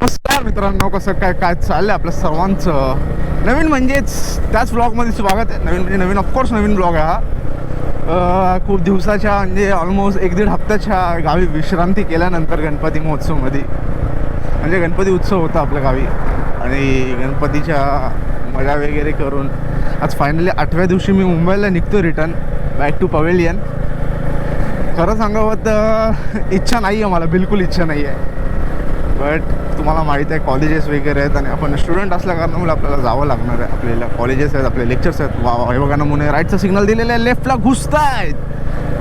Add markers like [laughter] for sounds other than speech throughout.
नमस्कार मित्रांनो कसं काय काय चाललं आपलं सर्वांचं? नवीन म्हणजेच त्याच ब्लॉगमध्ये स्वागत आहे. नवीन म्हणजे नवीन ऑफकोर्स नवीन ब्लॉग आहे हा. खूप दिवसाच्या म्हणजे ऑलमोस्ट एक दीड हप्त्याच्या गावी विश्रांती केल्यानंतर गणपती महोत्सवमध्ये. म्हणजे गणपती उत्सव होता आपल्या गावी. आणि गणपतीच्या मजा वगैरे करून आज फायनली आठव्या दिवशी मी मुंबईला निघतो रिटर्न बॅक टू पवेलियन खरं सांगावं तर इच्छा नाही आहे मला बिलकुल इच्छा नाही आहे बट तुम्हाला माहीत आहे कॉलेजेस वगैरे आहेत आणि आपण स्टुडंट असल्या कारणामुळे आपल्याला जावं लागणार आहे. आपल्याला कॉलेजेस आहेत आपले लेक्चर्स आहेत. वा वा, हे राईटचं सिग्नल दिलेलं आहे. लेफ्टला घुसतायत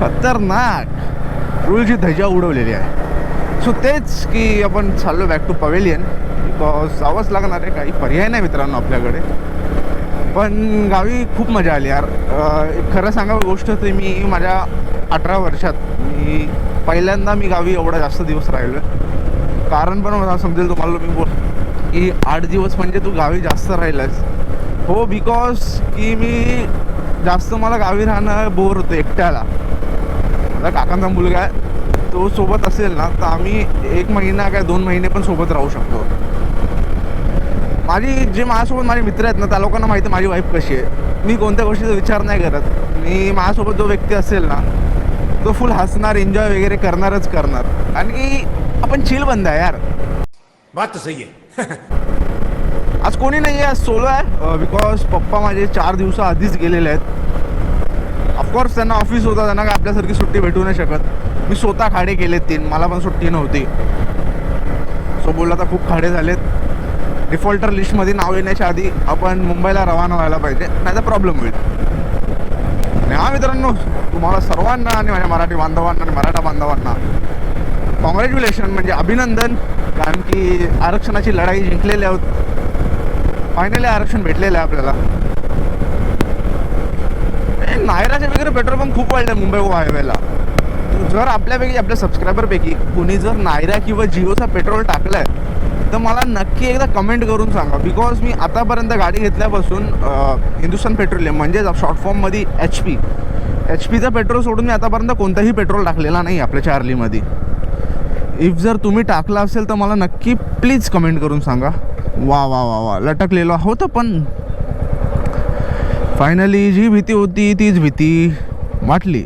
खतरनाक. रूलची धजा उडवलेली आहे. सो तेच की आपण चाललो बॅक टू पवेलियन बिकॉज जावंच लागणार आहे. काही पर्याय नाही मित्रांनो आपल्याकडे. पण गावी खूप मजा आली यार. एक खरं सांगावं गोष्ट तर मी माझ्या अठरा वर्षात मी पहिल्यांदा मी गावी एवढा जास्त दिवस राहिलो आहे कारण पण मला समजेल तुम्हाला मी बोल की आठ दिवस म्हणजे तू गावी जास्त राहिलास हो बिकॉज की मी जास्त मला गावी राहणं बोर होतं एकट्याला. माझा काकांचा मुलगा आहे तो सोबत असेल ना तर आम्ही एक महिना काय दोन महिने पण सोबत राहू शकतो. माझी जे माझ्यासोबत माझे मित्र आहेत ना त्या लोकांना माहिती आहे माझी वाईफ कशी आहे. मी कोणत्या गोष्टीचा विचार नाही करत. मी माझ्यासोबत जो व्यक्ती असेल ना तो फुल हसणार एन्जॉय वगैरे करणारच करणार. कारण की आपण चिल बंद आहे यार. बात तो सही है। [laughs] आज कोणी नाही आहे आज सोलो आहे. बिकॉज पप्पा माझे चार दिवसा आधीच गेलेले आहेत. ऑफकोर्स त्यांना ऑफिस होता त्यांना काय आपल्यासारखी सुट्टी भेटू नाही शकत. मी स्वतः खाडे केलेत तीन मला पण सुट्टी नव्हती. सो बोलला तर खूप खाडे झालेत. डिफॉल्टर लिस्टमध्ये नाव येण्याच्या आधी आपण मुंबईला रवाना व्हायला पाहिजे नाही तर प्रॉब्लेम होईल. आणि हा मित्रांनो तुम्हाला सर्वांना आणि माझ्या मराठी बांधवांना आणि मराठा बांधवांना कॉंग्रॅच्युलेशन म्हणजे अभिनंदन कारण की आरक्षणाची लढाई जिंकलेली आहोत. फायनली आरक्षण भेटलेलं आहे आपल्याला. नायराचे वगैरे पेट्रोल पंप खूप वाढले मुंबई हायवेला जर आपल्यापैकी आपल्या सबस्क्रायबरपैकी कोणी जर नायरा किंवा जिओचा पेट्रोल टाकलाय तर मला नक्की एकदा कमेंट करून सांगा. बिकॉज मी आतापर्यंत गाडी घेतल्यापासून हिंदुस्तान पेट्रोलियम म्हणजे शॉर्ट फॉर्ममध्ये एच पी एच पीचा पेट्रोल सोडून मी आतापर्यंत कोणताही पेट्रोल टाकलेला नाही आपल्या चार्लीमध्ये इफ जर तुम्ही टाकला असेल तर मला नक्की प्लीज कमेंट करून सांगा. वा वा वा वा. लटकलेलो होतं पण फायनली जी भीती होती तीच भीती वाटली.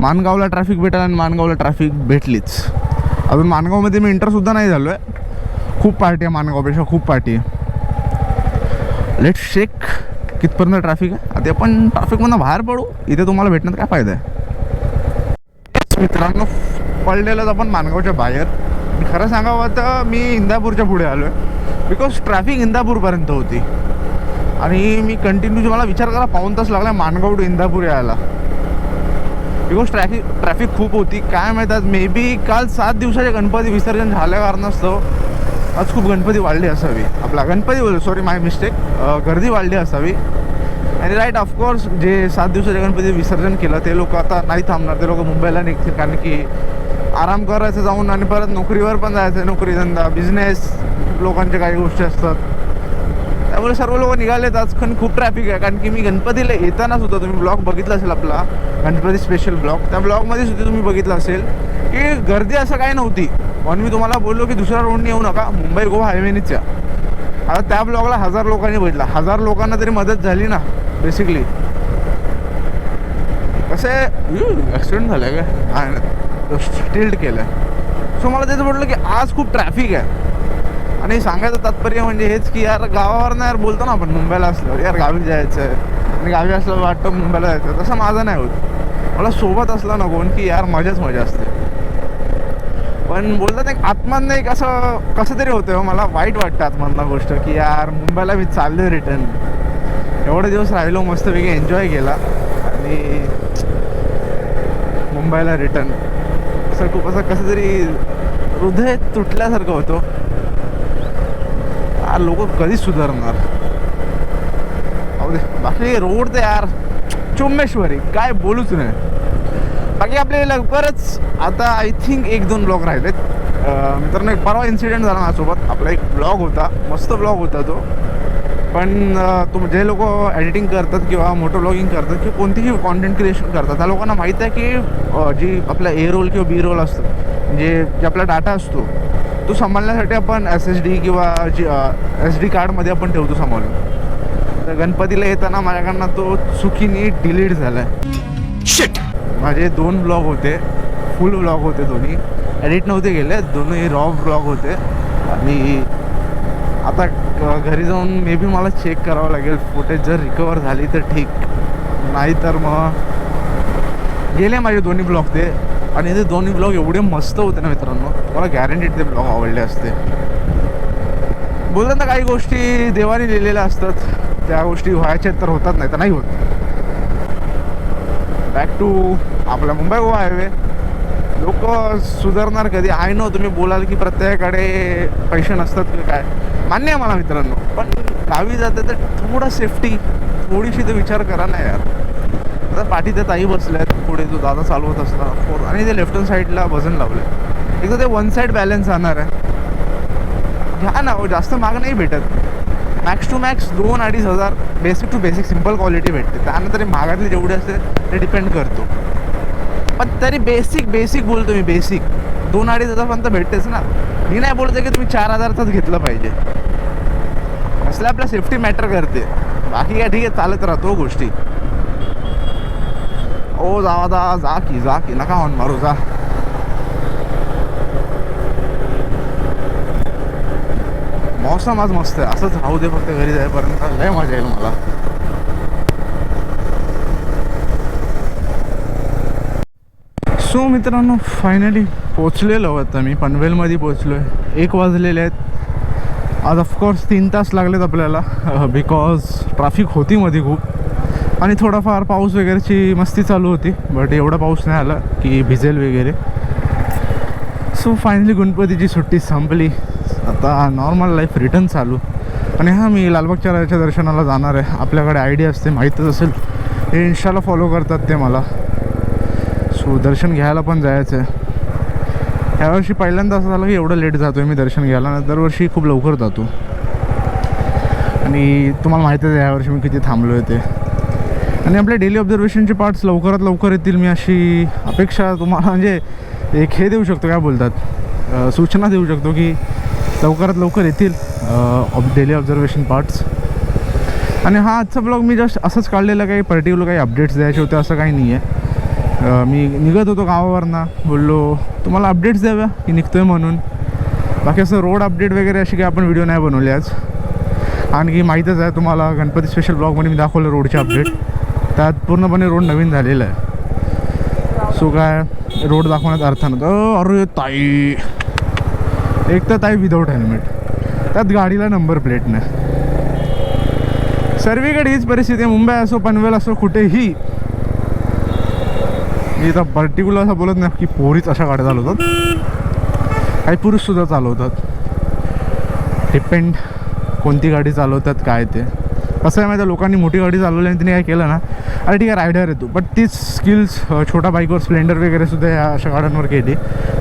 मानगावला ट्रॅफिक भेटायला आणि मानगावला ट्रॅफिक भेटलीच. अजून मानगावमध्ये मी इंटरसुद्धा नाही झालो आहे खूप पार्टी आहे मानगावपेक्षा खूप पार्टी आहे. लेट शेक कितपर्यंत ट्रॅफिक आहे. आता आपण ट्रॅफिकमधनं बाहेर पडू. इथे तुम्हाला भेटण्यात काय फायदा आहे? मित्रांनो. पडलेलंच आपण मानगावच्या बाहेर. खरं सांगावं तर मी इंदापूरच्या पुढे आलो आहे बिकॉज ट्रॅफिक इंदापूरपर्यंत होती. आणि मी कंटिन्यू मला विचार करा पाऊन तास लागला मानगाव टू इंदापूर यायला. बिकॉज ट्रॅफिक ट्रॅफिक खूप होती. काय माहीत मे बी काल सात दिवसाचे गणपती विसर्जन झाल्या कारणास्तव आज खूप गणपती वाढली असावी. आपला गणपती बोल सॉरी माय मिस्टेक गर्दी वाढली असावी. आणि राईट ऑफकोर्स जे सात दिवसाचे गणपती विसर्जन केलं ते लोक आता नाही थांबणार. ते लोक मुंबईला निघतील. कारण की आराम करायचं जाऊन आणि परत नोकरीवर पण जायचं नोकरी धंदा बिझनेस लोकांच्या काही गोष्टी असतात. त्यामुळे सर्व लोक निघालेत आज पण खूप ट्रॅफिक आहे. कारण की मी गणपतीला येताना सुद्धा तुम्ही ब्लॉग बघितला असेल आपला गणपती स्पेशल ब्लॉग त्या ब्लॉगमध्ये सुद्धा तुम्ही बघितलं असेल की गर्दी असं काही नव्हती. पण मी तुम्हाला बोललो की दुसऱ्या रोडने येऊ नका मुंबई गोवा हायवेनेच्या आता त्या ब्लॉगला हजार लोकांनी बघितला. हजार लोकांना तरी मदत झाली ना बेसिकली कसे ॲक्सिडेंट झालं का? टिल्ट केलं सो मला त्याचं म्हटलं की आज खूप ट्रॅफिक आहे. आणि सांगायचं तात्पर्य म्हणजे हेच की यार गावावरनं यार बोलतो ना आपण मुंबईला असलं यार गावी जायचं आहे. आणि गावी असलं वाटतं मुंबईला जायचं तसं माझं नाही होत. मला सोबत असलं ना कोण की यार मजाच मजा असते. पण बोलतात एक आत्मानं एक असं कसं तरी होतं हो, मला वाईट वाटतं आत्मांना गोष्ट की यार मुंबईला मी चाललो रिटर्न एवढे दिवस राहिलो मस्तपैकी एन्जॉय केला. आणि मुंबईला रिटर्न असं खूप असं कसं तरी हृदय तुटल्यासारखं होतं. लोक कधी सुधारणार. अहो बाकी रोड तर यार चुम्मेश्वरी काय बोलूच नाही. बाकी आपले लवकरच आता आय थिंक एक दोन ब्लॉग राहिलेत. मित्रांनो एक परवा इन्सिडेंट झाला माझ्यासोबत. आपला एक ब्लॉग होता मस्त ब्लॉग होता तो. पण तुम जे लोक एडिटिंग करतात किंवा मोटो ब्लॉगिंग करतात किंवा कोणतीही कॉन्टेंट क्रिएशन करतात त्या लोकांना माहीत आहे की जी आपला ए रोल किंवा बी रोल असतं म्हणजे जे आपला डाटा असतो तो सांभाळण्यासाठी आपण एस एस डी किंवा जी एस डी कार्डमध्ये आपण ठेवतो सांभाळून. तर गणपतीला येताना माझ्याकडनं तो चुकीने डिलीट झाला आहे माझे दोन ब्लॉग होते फुल ब्लॉग होते दोन्ही. एडिट नव्हते गेले दोन्ही रॉ ब्लॉग होते. आणि आता घरी जाऊन मे बी मला चेक करावं लागेल. फुटेज जर रिकवर झाली तर ठीक. नाही तर मग गेले माझे दोन्ही ब्लॉग ते. आणि ते दोन्ही ब्लॉग एवढे मस्त होते ना मित्रांनो. मला गॅरंटीड ते ब्लॉग आवडले असते. बोलतात ना काही गोष्टी देवाने लिहिलेल्या असतात. त्या गोष्टी व्हायच्या तर होतात नाही तर नाही होत. बॅक टू आपला मुंबई गोवा हायवे लोक सुधारणार कधी? आय नो तुम्ही बोलाल की प्रत्येकाकडे पैसे नसतात की काय? मान्य आहे मला मित्रांनो पण गावी जाते तर थोडा सेफ्टी थोडीशी तर विचार करा ना यार. आता पाठी त्या ताई बसल्या आहेत पुढे जो दादा चालवत असला फोर आणि ते लेफ्ट हँड साईडला वजन लावले. एकदा ते वन साईड बॅलन्स राहणार आहे. घ्या ना हो, जास्त महाग नाही भेटत. मॅक्स टू मॅक्स दोन अडीच हजार basic to basic simple quality भेटते. त्यानंतर महागातली जेवढी असते ते डिपेंड करतो. पण तरी बेसिक बेसिक बोलतो मी बेसिक दोन अडीच हजारपर्यंत भेटतेच ना. मी नाही बोलते की तुम्ही चार हजारचाच घेतलं पाहिजे. असल्या आपल्या सेफ्टी मॅटर करते. बाकी काय ठीक आहे चालत राहतो हो गोष्टी. ओ जावा जा जा की जा की नका हॉर्न मारू जा. मौसम आज मस्त आहे. असंच राहू दे फक्त घरी जाईपर्यंत. लय मजा येईल मला. सो मित्रांनो फायनली पोचलेलो आता मी. पनवेलमध्ये पोचलो आहे एक वाजलेले आहेत. आज ऑफकोर्स तीन तास लागलेत आपल्याला बिकॉज ट्रॅफिक होती मध्ये खूप. आणि थोडाफार पाऊस वगैरेची मस्ती चालू होती बट एवढा पाऊस नाही आला की भिजेल वगैरे. सो फायनली गणपतीची सुट्टी संपली. आता नॉर्मल लाईफ रिटर्न चालू. आणि हां मी लालबागच्या राजाच्या दर्शनाला जाणार आहे. आपल्याकडे आयडिया असते माहीतच असेल. हे इन्स्टाला फॉलो करतात ते मला. सो दर्शन घ्यायला पण जायचं आहे ह्यावर्षी पहिल्यांदा असं झालं की एवढं लेट जातो आहे मी दर्शन घ्यायला दरवर्षी खूप लवकर जातो. आणि तुम्हाला माहितीच आहे यावर्षी मी किती थांबलो आहे ते. आणि आपल्या डेली ऑब्झर्वेशनचे पार्ट्स लवकरात लवकर येतील मी अशी अपेक्षा तुम्हाला म्हणजे एक हे देऊ शकतो काय बोलतात? सूचना देऊ शकतो की लवकरात लवकर येतील डेली ऑब्झर्वेशन पार्ट्स आणि हा आजचा ब्लॉग मी जस्ट असंच काढलेला काही पर्टिक्युलर काही अपडेट्स द्यायचे होते असं काही नाही आहे मी निघत होतो गावावरनं. बोललो तुम्हाला अपडेट्स द्याव्या? की निघतोय म्हणून. बाकी असं रोड अपडेट वगैरे अशी काही आपण व्हिडिओ नाही बनवले आज. आणखी माहीतच आहे तुम्हाला गणपती स्पेशल ब्लॉगमध्ये मी दाखवलं रोडचे अपडेट त्यात पूर्णपणे रोड नवीन झालेला आहे. सो काय रोड दाखवण्यात अर्थ नव्हतं. अरे ताई. एक तर ताई विदाऊट हेल्मेट त्यात गाडीला नंबर प्लेट नाही. सर्वीकडे हीच परिस्थिती आहे. मुंबई असो पनवेल असो कुठेही मी आता पर्टिक्युलर असं बोलत नाही की पोरीच अशा गाड्या चालवतात. काही पुरुषसुद्धा चालवतात. डिपेंड कोणती गाडी चालवतात काय ते. कसं आहे माहिती आहे, लोकांनी मोठी गाडी चालवली आणि तिने काय केलं ना अरे ठीक आहे रायडर आहे तू. बट तीच स्किल्स छोट्या बाईकवर स्प्लेंडर वगैरे सुद्धा या अशा गाड्यांवर केली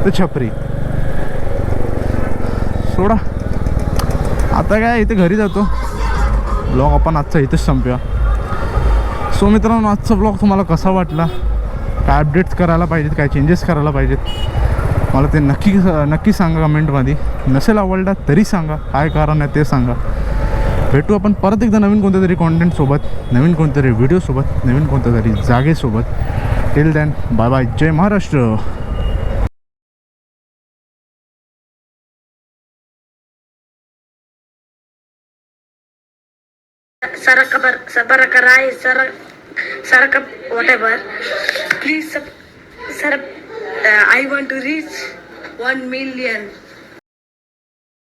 तर छपरी. सोडा. आता काय इथे घरी जातो. ब्लॉग आपण आजचा इथेच संपूया. सो मित्रांनो आजचा ब्लॉग तुम्हाला कसा वाटला? काय अपडेट्स करायला पाहिजेत काय चेंजेस करायला पाहिजेत. मला ते नक्की नक्की सांगा कमेंटमध्ये नसेल आवडला तरी सांगा. काय कारण आहे ते सांगा. भेटू आपण परत एकदा नवीन कोणत्या तरी कॉन्टेंटसोबत नवीन कोणत्या तरी व्हिडिओसोबत नवीन कोणत्या तरी जागेसोबत. Till then bye bye Jai Maharashtra. Sarakabar, Sabarakarai, Sarak, Sarakap, whatever. Please, sir, uh, I want to reach 1 million